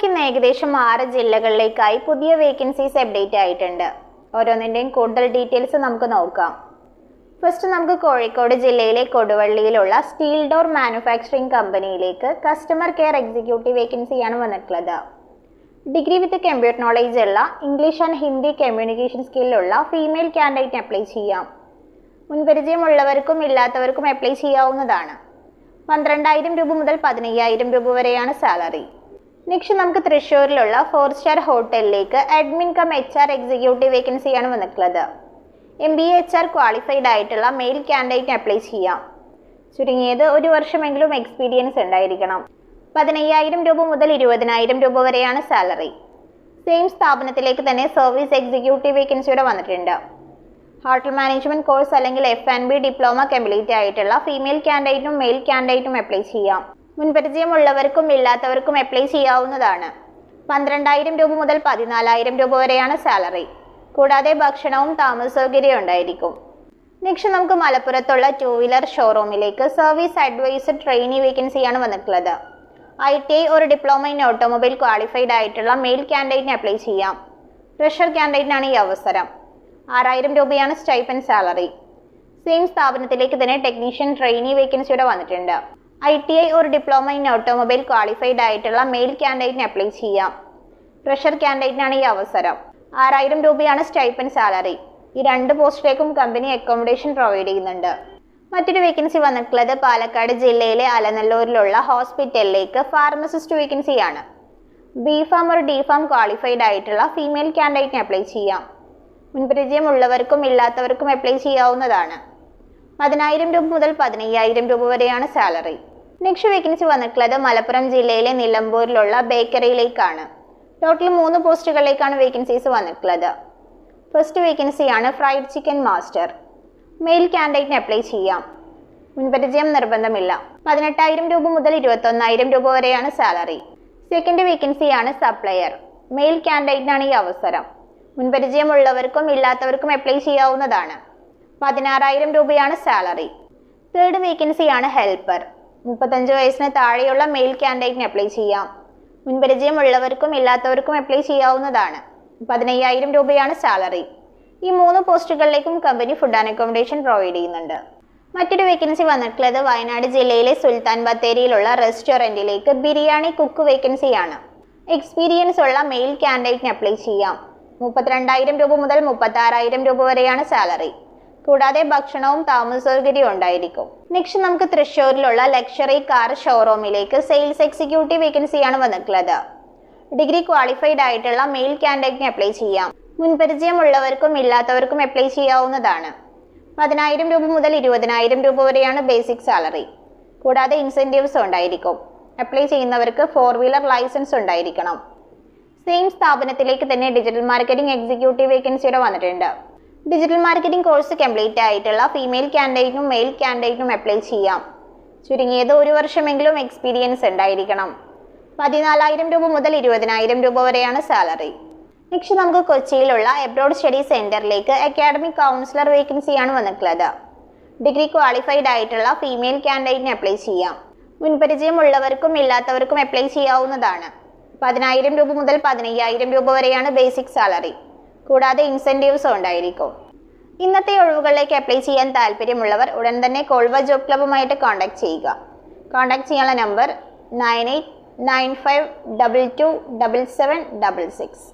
നമുക്ക് ഏകദേശം ആറ് ജില്ലകളിലേക്കായി പുതിയ വേക്കൻസീസ് അപ്ഡേറ്റ് ആയിട്ടുണ്ട്. ഓരോന്നിന്റെയും കൂടുതൽ ഡീറ്റെയിൽസ് നമുക്ക് നോക്കാം. ഫസ്റ്റ് നമുക്ക് കോഴിക്കോട് ജില്ലയിലെ കൊടുവള്ളിയിലുള്ള സ്റ്റീൽ ഡോർ മാനുഫാക്ചറിംഗ് കമ്പനിയിലേക്ക് കസ്റ്റമർ കെയർ എക്സിക്യൂട്ടീവ് വേക്കൻസിയാണ് വന്നിട്ടുള്ളത്. ഡിഗ്രി വിത്ത് കമ്പ്യൂട്ടർ നോളേജ് ഉള്ള ഇംഗ്ലീഷ് ആൻഡ് ഹിന്ദി കമ്മ്യൂണിക്കേഷൻ സ്കില്ലുള്ള ഫീമെയിൽ കാൻഡിഡേറ്റിന് അപ്ലൈ ചെയ്യാം. മുൻപരിചയമുള്ളവർക്കും ഇല്ലാത്തവർക്കും അപ്ലൈ ചെയ്യാവുന്നതാണ്. പന്ത്രണ്ടായിരം രൂപ മുതൽ പതിനയ്യായിരം രൂപ വരെയാണ് സാലറി നെക്സ്റ്റ് നമുക്ക് തൃശ്ശൂരിലുള്ള ഫോർ സ്റ്റാർ ഹോട്ടലിലേക്ക് admin cum H R executive വേക്കൻസിയാണ് വന്നിട്ടുള്ളത്. M B H R qualified ആയിട്ടുള്ള മെയിൽ ക്യാൻഡിഡേറ്റിന് അപ്ലൈ ചെയ്യാം. ചുരുങ്ങിയത് ഒരു വർഷമെങ്കിലും എക്സ്പീരിയൻസ് ഉണ്ടായിരിക്കണം. പതിനയ്യായിരം രൂപ മുതൽ ഇരുപതിനായിരം രൂപ വരെയാണ് സാലറി സെയിം സ്ഥാപനത്തിലേക്ക് തന്നെ സർവീസ് എക്സിക്യൂട്ടീവ് വേക്കൻസിയുടെ വന്നിട്ടുണ്ട്. ഹോട്ടൽ മാനേജ്മെന്റ് കോഴ്സ് അല്ലെങ്കിൽ F and B diploma complete ആയിട്ടുള്ള ഫീമെയിൽ കാൻഡിഡേറ്റും മെയിൽ കാൻഡിഡേറ്റും അപ്ലൈ ചെയ്യാം. മുൻപരിചയമുള്ളവർക്കും ഇല്ലാത്തവർക്കും അപ്ലൈ ചെയ്യാവുന്നതാണ്. പന്ത്രണ്ടായിരം രൂപ മുതൽ പതിനാലായിരം രൂപ വരെയാണ് സാലറി കൂടാതെ ഭക്ഷണവും താമസ സൗകര്യവും ഉണ്ടായിരിക്കും. നെക്സ്റ്റ് നമുക്ക് മലപ്പുറത്തുള്ള ടൂ വീലർ ഷോറൂമിലേക്ക് സർവീസ് അഡ്വൈസർ ട്രെയിനി വേക്കൻസിയാണ് വന്നിട്ടുള്ളത്. ഐ ടി ഐ ഒരു ഡിപ്ലോമ ഇൻ ഓട്ടോമൊബൈൽ ക്വാളിഫൈഡ് ആയിട്ടുള്ള മെയിൽ കാൻഡിഡേറ്റിന് അപ്ലൈ ചെയ്യാം. ഫ്രഷർ കാൻഡിഡേറ്റിനാണ് ഈ അവസരം. ആറായിരം രൂപയാണ് സ്റ്റൈപ്പൻ സാലറി സെയിം സ്ഥാപനത്തിലേക്ക് തന്നെ ടെക്നീഷ്യൻ ട്രെയിനി വേക്കൻസിയുടെ വന്നിട്ടുണ്ട്. ഐ ടി ഐ ഒരു ഡിപ്ലോമ ഇൻ ഓട്ടോമൊബൈൽ ക്വാളിഫൈഡ് ആയിട്ടുള്ള മെയിൽ ക്യാൻഡിഡേറ്റിന് അപ്ലൈ ചെയ്യാം. ഫ്രഷർ ക്യാൻഡിഡേറ്റിനാണ് ഈ അവസരം. ആറായിരം രൂപയാണ് സ്റ്റൈപ്പൻ സാലറി ഈ രണ്ട് പോസ്റ്റിലേക്കും കമ്പനി അക്കോമഡേഷൻ പ്രൊവൈഡ് ചെയ്യുന്നുണ്ട്. മറ്റൊരു വേക്കൻസി വന്നിട്ടുള്ളത് പാലക്കാട് ജില്ലയിലെ അലനല്ലൂരിലുള്ള ഹോസ്പിറ്റലിലേക്ക് ഫാർമസിസ്റ്റ് വേക്കൻസിയാണ് ബി ഫാം ഒരു ഡി ഫാം ക്വാളിഫൈഡ് ആയിട്ടുള്ള ഫീമെയിൽ ക്യാൻഡിഡേറ്റിന് അപ്ലൈ ചെയ്യാം. മുൻപരിചയമുള്ളവർക്കും ഇല്ലാത്തവർക്കും അപ്ലൈ ചെയ്യാവുന്നതാണ്. പതിനായിരം രൂപ മുതൽ പതിനയ്യായിരം രൂപ വരെയാണ് സാലറി നെക്സ്റ്റ് വേക്കൻസി വന്നിട്ടുള്ളത് മലപ്പുറം ജില്ലയിലെ നിലമ്പൂരിലുള്ള ബേക്കറിയിലേക്കാണ്. ടോട്ടൽ മൂന്ന് പോസ്റ്റുകളിലേക്കാണ് വേക്കൻസീസ് വന്നിട്ടുള്ളത്. ഫസ്റ്റ് വേക്കൻസിയാണ് ഫ്രൈഡ് ചിക്കൻ മാസ്റ്റർ മെയിൽ കാൻഡിഡേറ്റിന് അപ്ലൈ ചെയ്യാം. മുൻപരിചയം നിർബന്ധമില്ല. പതിനെട്ടായിരം രൂപ മുതൽ ഇരുപത്തൊന്നായിരം രൂപ വരെയാണ് സാലറി സെക്കൻഡ് വേക്കൻസിയാണ് സപ്ലയർ മെയിൽ കാൻഡിഡേറ്റിനാണ് ഈ അവസരം. മുൻപരിചയമുള്ളവർക്കും ഇല്ലാത്തവർക്കും അപ്ലൈ ചെയ്യാവുന്നതാണ്. പതിനാറായിരം രൂപയാണ് സാലറി തേർഡ് വേക്കൻസിയാണ് ഹെൽപ്പർ മുപ്പത്തഞ്ച് വയസ്സിന് താഴെയുള്ള മെയിൽ കാൻഡിഡേറ്റിന് അപ്ലൈ ചെയ്യാം. മുൻപരിചയമുള്ളവർക്കും ഇല്ലാത്തവർക്കും അപ്ലൈ ചെയ്യാവുന്നതാണ്. പതിനയ്യായിരം രൂപയാണ് സാലറി ഈ മൂന്ന് പോസ്റ്റുകളിലേക്കും company food and accommodation provide ചെയ്യുന്നുണ്ട്. മറ്റൊരു വേക്കൻസി വന്നിട്ടുള്ളത് വയനാട് ജില്ലയിലെ സുൽത്താൻ ബത്തേരിയിലുള്ള റെസ്റ്റോറന്റിലേക്ക് ബിരിയാണി കുക്ക് വേക്കൻസിയാണ് എക്സ്പീരിയൻസ് ഉള്ള മെയിൽ ക്യാൻഡിഡേറ്റിന് അപ്ലൈ ചെയ്യാം. മുപ്പത്തിരണ്ടായിരം രൂപ മുതൽ മുപ്പത്താറായിരം രൂപ വരെയാണ് സാലറി കൂടാതെ ഭക്ഷണവും താമസ സൗകര്യവും ഉണ്ടായിരിക്കും. നെക്സ്റ്റ് നമുക്ക് തൃശ്ശൂരിലുള്ള ലക്ഷറി കാർ ഷോറൂമിലേക്ക് സെയിൽസ് എക്സിക്യൂട്ടീവ് വേക്കൻസിയാണ് വന്നിട്ടുള്ളത്. ഡിഗ്രി ക്വാളിഫൈഡ് ആയിട്ടുള്ള മെയിൽ കാൻഡിഡേറ്റിന് അപ്ലൈ ചെയ്യാം. മുൻപരിചയമുള്ളവർക്കും ഇല്ലാത്തവർക്കും അപ്ലൈ ചെയ്യാവുന്നതാണ്. പതിനായിരം രൂപ മുതൽ ഇരുപതിനായിരം രൂപ വരെയാണ് ബേസിക് സാലറി കൂടാതെ ഇൻസെന്റീവ്സ് ഉണ്ടായിരിക്കും. അപ്ലൈ ചെയ്യുന്നവർക്ക് ഫോർ വീലർ ലൈസൻസ് ഉണ്ടായിരിക്കണം. സെയിം സ്ഥാപനത്തിലേക്ക് തന്നെ ഡിജിറ്റൽ മാർക്കറ്റിംഗ് എക്സിക്യൂട്ടീവ് വേക്കൻസിയുടെ വന്നിട്ടുണ്ട്. ഡിജിറ്റൽ മാർക്കറ്റിംഗ് കോഴ്സ് കംപ്ലീറ്റ് ആയിട്ടുള്ള ഫീമെയിൽ കാൻഡിഡേറ്റിനും മെയിൽ കാൻഡിഡേറ്റിനും അപ്ലൈ ചെയ്യാം. ചുരുങ്ങിയത് ഒരു വർഷമെങ്കിലും എക്സ്പീരിയൻസ് ഉണ്ടായിരിക്കണം. പതിനാലായിരം രൂപ മുതൽ ഇരുപതിനായിരം രൂപ വരെയാണ് സാലറി നെക്സ്റ്റ് നമുക്ക് കൊച്ചിയിലുള്ള എബ്രോഡ് സ്റ്റഡി സെന്ററിലേക്ക് അക്കാഡമിക് കൗൺസിലർ വേക്കൻസിയാണ് വന്നിട്ടുള്ളത്. ഡിഗ്രി ക്വാളിഫൈഡ് ആയിട്ടുള്ള ഫീമെയിൽ കാൻഡിഡേറ്റിന് അപ്ലൈ ചെയ്യാം. മുൻപരിചയമുള്ളവർക്കും ഇല്ലാത്തവർക്കും അപ്ലൈ ചെയ്യാവുന്നതാണ്. പതിനായിരം രൂപ മുതൽ പതിനയ്യായിരം രൂപ വരെയാണ് ബേസിക് സാലറി കൂടാതെ ഇൻസെന്റീവ്സും ഉണ്ടായിരിക്കും. ഇന്നത്തെ ഒഴിവുകളിലേക്ക് അപ്ലൈ ചെയ്യാൻ താല്പര്യമുള്ളവർ ഉടൻ തന്നെ കോൾവ ജോബ് ക്ലബ്ബുമായിട്ട് കോൺടാക്ട് ചെയ്യുക. കോൺടാക്ട് ചെയ്യാനുള്ള number nine eight nine five double two double seven double six